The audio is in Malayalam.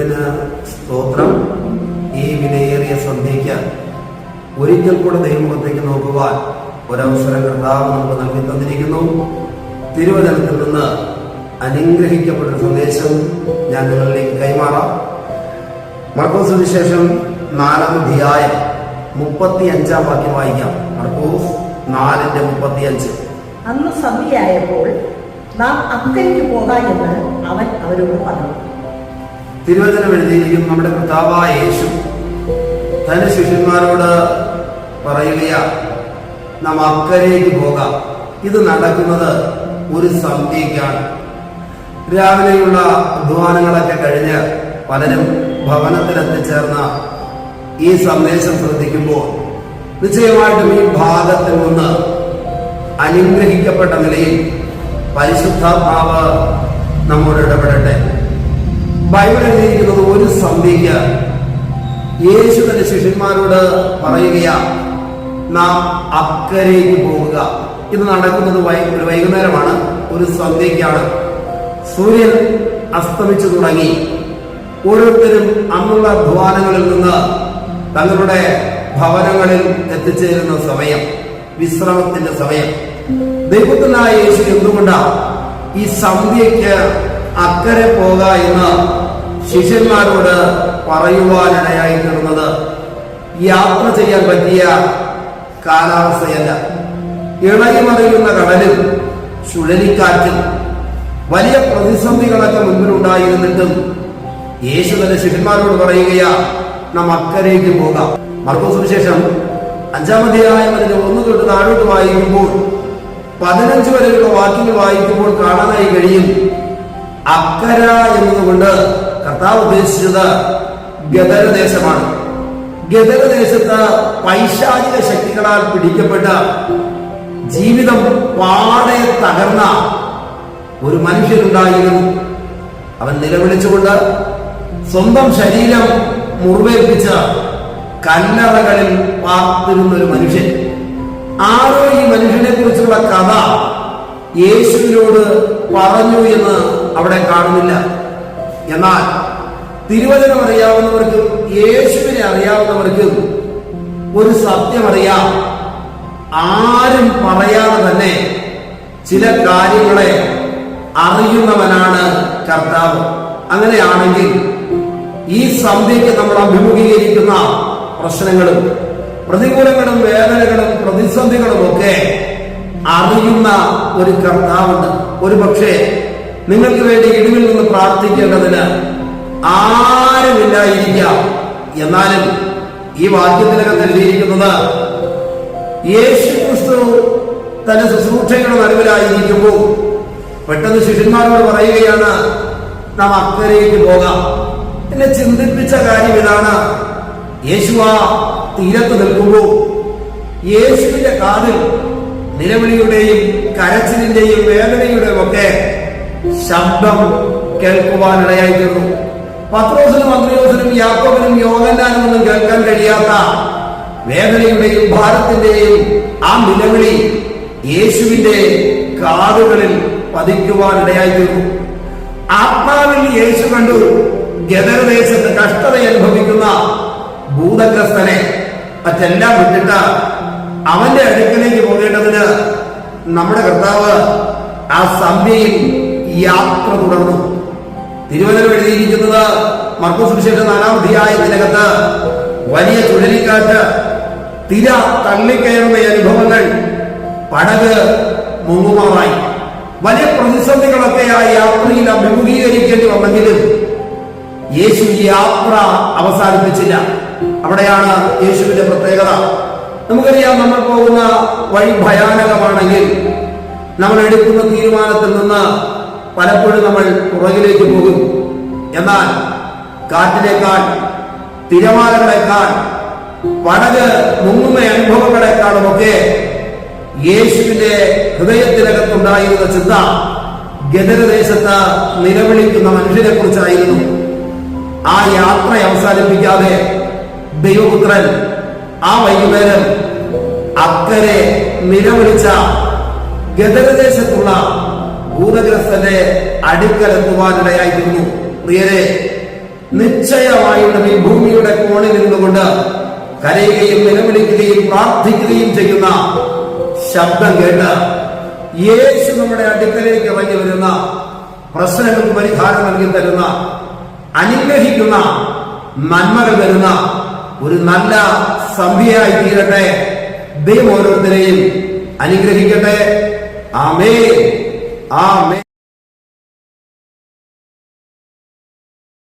ദൈവത്തിന് സ്തോത്രം. ഈ വിലയേറിയ സന്ധ്യയ്ക്ക് ഒരിക്കൽ കൂടെ ദൈവമുഖത്തേക്ക് നോക്കുവാൻ ഒരവസരം കർത്താവ് നമുക്ക് നൽകി തന്നിരിക്കുന്നു. തിരുവചനത്തിൽ നിന്ന് അനുഗ്രഹിക്കപ്പെട്ട സന്ദേശം ഞാൻ നിങ്ങളിലേക്ക് കൈമാറാം. മർക്കോസ് സുവിശേഷം നാലാം അധ്യായം മുപ്പത്തി അഞ്ചാം വാക്യം വായിക്കാം. മർക്കോസ് നാലിന്റെ മുപ്പത്തി അഞ്ച് അന്ന് സന്ധ്യയായപ്പോൾ നാം അക്കരയ്ക്ക് പോകാം എന്ന് അവൻ അവരോട് പറഞ്ഞു. തിരുവചനം എഴുതിയിരിക്കും നമ്മുടെ കർത്താവായ യേശു തന്റെ ശിഷ്യന്മാരോട് പറയുകയാ നാം അക്കരയ്ക്ക് പോകാം. ഇത് നടക്കുന്നത് ഒരു സന്ധ്യയ്ക്കാണ്. രാവിലെയുള്ള അധ്വാനങ്ങളൊക്കെ കഴിഞ്ഞ് പലരും ഭവനത്തിൽ എത്തിച്ചേർന്ന ഈ സന്ദേശം ശ്രദ്ധിക്കുമ്പോൾ നിശ്ചയമായിട്ടും ഈ ഭാഗത്തിൽ നിന്ന് അനുഗ്രഹിക്കപ്പെട്ട നിലയിൽ പരിശുദ്ധാത്മാവ് നമ്മോട് ഇടപെടട്ടെ. ബൈബിൾ എഴുതിയിരിക്കുന്നത് ഒരു സന്ധിക്ക്. യേശു തന്റെ ശിഷ്യന്മാരോട് പറയുകയാ നാം അക്കരയ്ക്ക് പോവുക. ഇത് നടക്കുന്നത് ഒരു വൈകുന്നേരമാണ്. ഒരു സന്ധ്യയ്ക്കാണ്. സൂര്യൻ അസ്തമിച്ചു തുടങ്ങി. ഓരോരുത്തരും അന്നുള്ള ധ്വാനങ്ങളിൽ നിന്ന് തങ്ങളുടെ ഭവനങ്ങളിൽ എത്തിച്ചേരുന്ന സമയം വിശ്രമത്തിന്റെ സമയം. ദൈവത്തിനായ യേശു എന്തുകൊണ്ടാണ് ഈ സന്ധ്യയ്ക്ക് അക്കരെ പോക എന്ന് ശിഷ്യന്മാരോട് പറയുവാനിടയായി തീർന്നത്. യാത്ര ചെയ്യാൻ പറ്റിയ കാലാവസ്ഥയല്ല. ഇളകി മറിയുന്ന കടലും ചുഴലിക്കാറ്റും വലിയ പ്രതിസന്ധികളൊക്കെ മുൻപിലുണ്ടായിരുന്നിട്ടും യേശു തന്റെ ശിഷ്യന്മാരോട് പറയുകയാ നാം അക്കരയ്ക്ക് പോകാം. മർക്കോസ് സുവിശേഷം അഞ്ചാമധ്യായം അതിന്റെ ഒന്ന് തൊട്ട് താഴോട്ട് വായിക്കുമ്പോൾ പതിനഞ്ച് വരെയുള്ള വാക്യങ്ങൾ വായിക്കുമ്പോൾ കാണാനായി കഴിയും അക്കര എന്നതുകൊണ്ട് കർത്താവ് ഉദ്ദേശിച്ചത് ഗദരദേശമാണ് ഗദരദേശത്ത് പൈശാചിക ശക്തികളാൽ പിടിക്കപ്പെട്ട ജീവിതം പാടെ തകർന്ന ഒരു മനുഷ്യനുണ്ടായിരുന്നു. അവൻ നിലവിളിച്ചുകൊണ്ട് സ്വന്തം ശരീരം മുറിവേൽപ്പിച്ച് കല്ലറകളിൽ പാർത്തിരുന്ന ഒരു മനുഷ്യൻ. ആരോ ഈ മനുഷ്യനെ കുറിച്ചുള്ള കഥ യേശുവിനോട് പറഞ്ഞു എന്ന് അവിടെ കാണുന്നില്ല. എന്നാൽ തിരുവചനം അറിയാവുന്നവർക്കും യേശുവിനെ അറിയാവുന്നവർക്കും ഒരു സത്യം അറിയാം ആരും പറയാതെ തന്നെ ചില കാര്യങ്ങളെ അറിയുന്നവനാണ് കർത്താവ്. അങ്ങനെയാണെങ്കിൽ ഈ സന്ധ്യയ്ക്ക് നമ്മൾ അഭിമുഖീകരിക്കുന്ന പ്രശ്നങ്ങളും പ്രതികൂലങ്ങളും വേദനകളും പ്രതിസന്ധികളും ഒക്കെ അറിയുന്ന ഒരു കർത്താവുണ്ട്. ഒരു പക്ഷേ നിങ്ങൾക്ക് വേണ്ടി ഇടിവിൽ നിന്ന് പ്രാർത്ഥിക്കേണ്ടതിന് ആരുമില്ലായിരിക്കാം. എന്നാലും ഈ വാക്യത്തിനകത്ത് എഴുതിയിരിക്കുന്നത് യേശു ക്രിസ്തു തന്റെ ശുശ്രൂഷയുടെ നടുവിലായിരിക്കുമ്പോൾ പെട്ടെന്ന് ശിഷ്യന്മാരോട് പറയുകയാണ് നാം അക്കരയ്ക്ക് പോകാം. എന്നെ ചിന്തിപ്പിച്ച കാര്യം ഇതാണ്. യേശു ആ തീരത്ത് നിൽക്കുമ്പോൾ യേശുവിന്റെ കാതിൽ നിലവിളിയുടെയും കരച്ചിലിന്റെയും വേദനയുടെയും ഒക്കെ ശബ്ദം കേൾക്കുവാനിടയായി തീർന്നു. പത്രോസിനും അന്ത്രയോസിനും യാക്കോബിനും യോഗന്നാനും ഒന്നും കേൾക്കാൻ കഴിയാത്ത വേദനയുടെയും ഭാരത്തിന്റെയും ആ നിലവിളി യേശുവിന്റെ കാതുകളിൽ പതിക്കുവാനിടയായി തീർന്നു. ആത്മാവിൽ യേശു കണ്ടു. ഗദർദേശത്ത് കഷ്ടത അനുഭവിക്കുന്ന ഭൂതഗ്രസ്തനെ മറ്റെല്ലാം വിട്ടിട്ട് അവന്റെ അടുക്കലേക്ക് പോകേണ്ടതിന് നമ്മുടെ കർത്താവ് ആ സന്ധ്യയിൽ യാത്ര തുടർന്നു. തിരുവനന്തപുരം എഴുതിയിരിക്കുന്നത് മർക്കോസ് സുവിശേഷം നാലാം അധ്യായത്തിനകത്ത് വലിയ ചുഴലിക്കാറ്റ് തിര തള്ളിക്കയറുന്ന അനുഭവങ്ങൾ പടക് മുങ്ങുമാറായി. വലിയ പ്രതിസന്ധികളൊക്കെ ആ യാത്രയിൽ അഭിമുഖീകരിക്കേണ്ടി വന്നെങ്കിലും യേശു യാത്ര അവസാനിപ്പിച്ചില്ല. അവിടെയാണ് യേശുവിന്റെ പ്രത്യേകത. നമുക്കറിയാം നമ്മൾ പോകുന്ന വഴി ഭയാനകമാണെങ്കിൽ നമ്മൾ എടുക്കുന്ന തീരുമാനത്തിൽ നിന്ന് പലപ്പോഴും നമ്മൾ പുറകിലേക്ക് പോകും. എന്നാൽ കാറ്റിനേക്കാൾ തിരമാലകളെക്കാൾ പടക് മുങ്ങുന്ന അനുഭവങ്ങളെക്കാളും ഒക്കെ യേശുവിന്റെ ഹൃദയത്തിനകത്തുണ്ടായിരുന്ന ചിന്ത ഗദരദേശത്ത് നിലവിളിക്കുന്ന മനുഷ്യരെ കുറിച്ചായിരുന്നു ആ യാത്ര അവസാനിപ്പിക്കാതെ ദൈവപുത്രൻ ആ വൈകുന്നേരം അക്കരെ നിലവിളിച്ച ഗദരദേശത്തുള്ള ഭൂതഗ്രസ്തന്റെ അടുക്കലെത്തുവാനിടയായിരുന്നു പ്രിയരെ നിശ്ചയമായിട്ടും ഈ ഭൂമിയുടെ കോണിൽ നിന്നുകൊണ്ട് കരയുകയും നിലവിളിക്കുകയും പ്രാർത്ഥിക്കുകയും ചെയ്യുന്ന ശബ്ദം കേട്ട് യേശു നമ്മുടെ അടുക്കലേക്ക് ഇറങ്ങി വരുന്ന പ്രശ്നങ്ങൾക്ക് പരിഹാരം നൽകി തരുന്ന അനുഗ്രഹിക്കുന്ന നന്മകൾ തരുന്ന ഒരു നല്ല സന്ധ്യയായി തീരട്ടെ. ദൈവം ഓരോരുത്തരെയും അനുഗ്രഹിക്കട്ടെ. ആമേ ആമേ